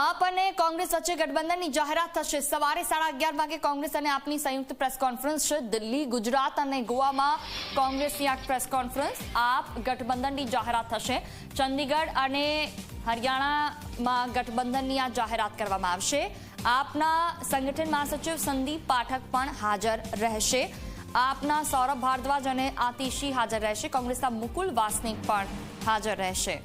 આપ અને કોંગ્રેસ વચ્ચે ગઠબંધનની જાહેરાત થશે. સવારે સાડા અગિયાર વાગે કોંગ્રેસ અને આપની સંયુક્ત પ્રેસ કોન્ફરન્સ છે. દિલ્હી, ગુજરાત અને ગોવામાં કોંગ્રેસની આ પ્રેસ કોન્ફરન્સ આપ ગઠબંધનની જાહેરાત થશે. ચંદીગઢ અને હરિયાણામાં ગઠબંધનની આ જાહેરાત કરવામાં આવશે. આપના સંગઠન મહાસચિવ સંદીપ પાઠક પણ હાજર રહેશે. આપના સૌરભ ભારદ્વાજ અને આતિશી હાજર રહેશે. કોંગ્રેસના મુકુલ વાસનિક પણ હાજર રહેશે.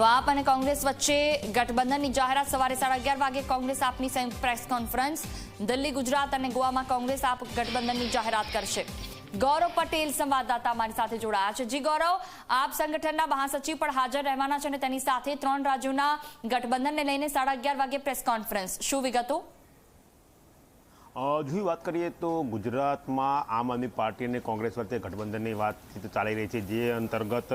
તો આપ અને કોંગ્રેસ વચ્ચે ગઠબંધનની જાહેરાત સવારે સાડા અગિયાર વાગે કોંગ્રેસ આપની સંયુક્ત પ્રેસ કોન્ફરન્સ, દિલ્હી, ગુજરાત અને ગોવામાં કોંગ્રેસ આપ ગઠબંધનની જાહેરાત કરશે. ગૌરવ પટેલ સંવાદદાતા અમારી સાથે જોડાયા છે. જી ગૌરવ, આપ સંગઠનના મહાસચિવ પણ હાજર રહેવાના છે અને તેની સાથે ત્રણ રાજ્યોના ગઠબંધનને લઈને સાડા અગિયાર વાગે પ્રેસ કોન્ફરન્સ. શું વિગતો? જો વાત કરીએ તો ગુજરાતમાં આમ આદમી પાર્ટી અને કોંગ્રેસ વચ્ચે ગઠબંધનની વાતચીત ચાલી રહી છે, જે અંતર્ગત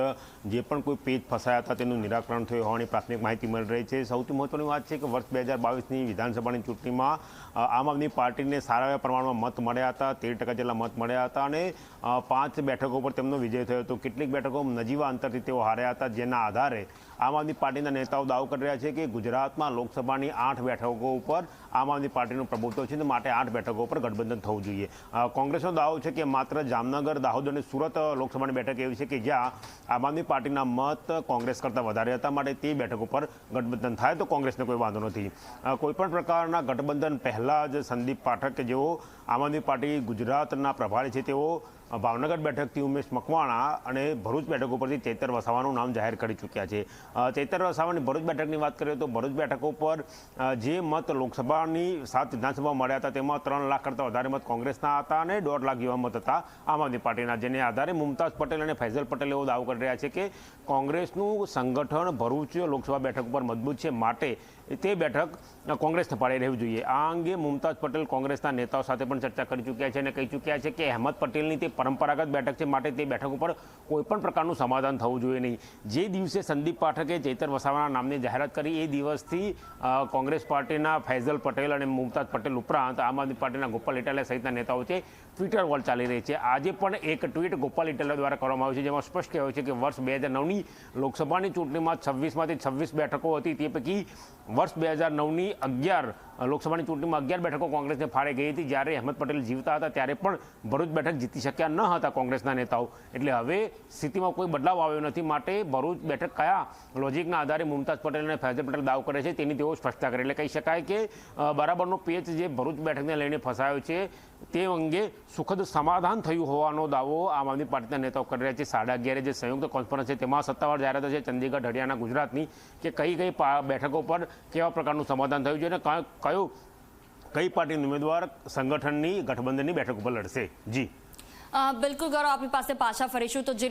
જે પણ કોઈ પેજ ફસાયા હતા તેનું નિરાકરણ થયું હોવાની પ્રાથમિક માહિતી મળી રહી છે. સૌથી મહત્વની વાત છે કે વર્ષ બે હજાર બાવીસની વિધાનસભાની ચૂંટણીમાં આમ આદમી પાર્ટીને સારા એવા પ્રમાણમાં મત મળ્યા હતા, તેર ટકા જેટલા મત મળ્યા હતા અને પાંચ બેઠકો પર તેમનો વિજય થયો હતો. કેટલીક બેઠકો નજીવા અંતરથી તેઓ હાર્યા હતા, જેના આધારે આમ આદમી પાર્ટીના નેતાઓ દાવો કરી રહ્યા છે કે ગુજરાતમાં લોકસભાની આઠ બેઠકો ઉપર આમ આદમી પાર્ટીનું પ્રભુત્વ છે માટે આઠ બેઠકો ઉપર ગઠબંધન થવું જોઈએ. કોંગ્રેસનો દાવો છે કે માત્ર જામનગર, દાહોદ અને સુરત લોકસભાની બેઠક એવી છે કે જ્યાં આમ આદમી પાર્ટીના મત કોંગ્રેસ કરતાં વધારે હતા, માટે તે બેઠક ઉપર ગઠબંધન થાય તો કોંગ્રેસને કોઈ વાંધો નથી. કોઈપણ પ્રકારના ગઠબંધન પહેલાં જ સંદીપ પાઠક કે જેઓ આમ આદમી પાર્ટી ગુજરાતના પ્રભારી છે, તેઓ ભાવનગર બેઠકથી ઉમેશ મકવાણા અને ભરૂચ બેઠક ઉપરથી ચેતર વસાવાનું નામ જાહેર કરી ચૂક્યા છે. ચેતર વસાવાની ભરૂચ બેઠકની વાત કરીએ તો ભરૂચ બેઠક ઉપર જે મત લોકસભાની સાત વિધાનસભા મળ્યા હતા તેમાં ત્રણ લાખ કરતાં વધારે મત કોંગ્રેસના હતા અને દોઢ લાખ જેવા મત હતા આમ આદમી પાર્ટીના. જેને આધારે મુમતાઝ પટેલ અને ફૈઝલ પટેલ એવો દાવો કરી રહ્યા છે કે કોંગ્રેસનું સંગઠન ભરૂચ લોકસભા બેઠક ઉપર મજબૂત છે. માટે તે બેઠક કોંગ્રેસને પાડી રહેવી જોઈએ. આ અંગે મુમતાજ પટેલ કોંગ્રેસના નેતાઓ સાથે પણ ચર્ચા કરી ચૂક્યા છે અને કહી ચૂક્યા છે કે અહેમદ પટેલની તે પરંપરાગત બેઠક છે માટે તે બેઠક ઉપર કોઈપણ પ્રકારનું સમાધાન થવું જોઈએ નહીં. જે દિવસે સંદીપ પાઠકે ચેતર વસાવાના નામની જાહેરાત કરી, એ દિવસથી કોંગ્રેસ પાર્ટીના ફૈઝલ પટેલ અને મુમતાઝ પટેલ ઉપરાંત આમ આદમી પાર્ટીના ગોપાલ ઇટાલિયા સહિતના નેતાઓ છે ટ્વિટર વોલ ચાલી રહી છે. આજે પણ એક ટ્વીટ ગોપાલ ઇટલા દ્વારા કરવામાં આવ્યું છે, જેમાં સ્પષ્ટ કહેવાયું છે કે વર્ષ બે હજાર નવની લોકસભાની ચૂંટણીમાં છવ્વીસમાંથી છવ્વીસ બેઠકો હતી. તે પૈકી વર્ષ બે હજાર નવની અગિયાર લોકસભાની ચૂંટણીમાં અગિયાર બેઠકો કોંગ્રેસને ફાળે ગઈ હતી. જ્યારે અહેમદ પટેલ જીવતા હતા, ત્યારે પણ ભરૂચ બેઠક જીતી શક્યા ન હતા કોંગ્રેસના નેતાઓ. એટલે હવે સ્થિતિમાં કોઈ બદલાવ આવ્યો નથી માટે ભરૂચ બેઠક કયા લોજિકના આધારે મુમતાઝ પટેલ અને ફૈઝલ પટેલ દાવ કરે છે તેની તેઓ સ્પષ્ટતા કરે. એટલે કહી શકાય કે બરાબરનો પેચ જે ભરૂચ બેઠકને લઈને ફસાયો છે, તે અંગે સુખદ સમાધાન થયું હોવાનો દાવો આમ આદમી પાર્ટીના નેતાઓ કરી રહ્યા છે. સાડા અગિયારે જે સંયુક્ત કોન્ફરન્સ છે, તેમાં સત્તાવાર જાહેરાત છે ચંદીગઢ, હરિયાણા, ગુજરાતની, કે કઈ કઈ બેઠકો પર કેવા પ્રકારનું સમાધાન થયું છે અને કયો- કઈ પાર્ટીના ઉમેદવાર સંગઠનની ગઠબંધનની બેઠક ઉપર લડશે? જી. બિલકુલ ગૌરવ, આપની પાસે પાછા ફરીશું. તો જે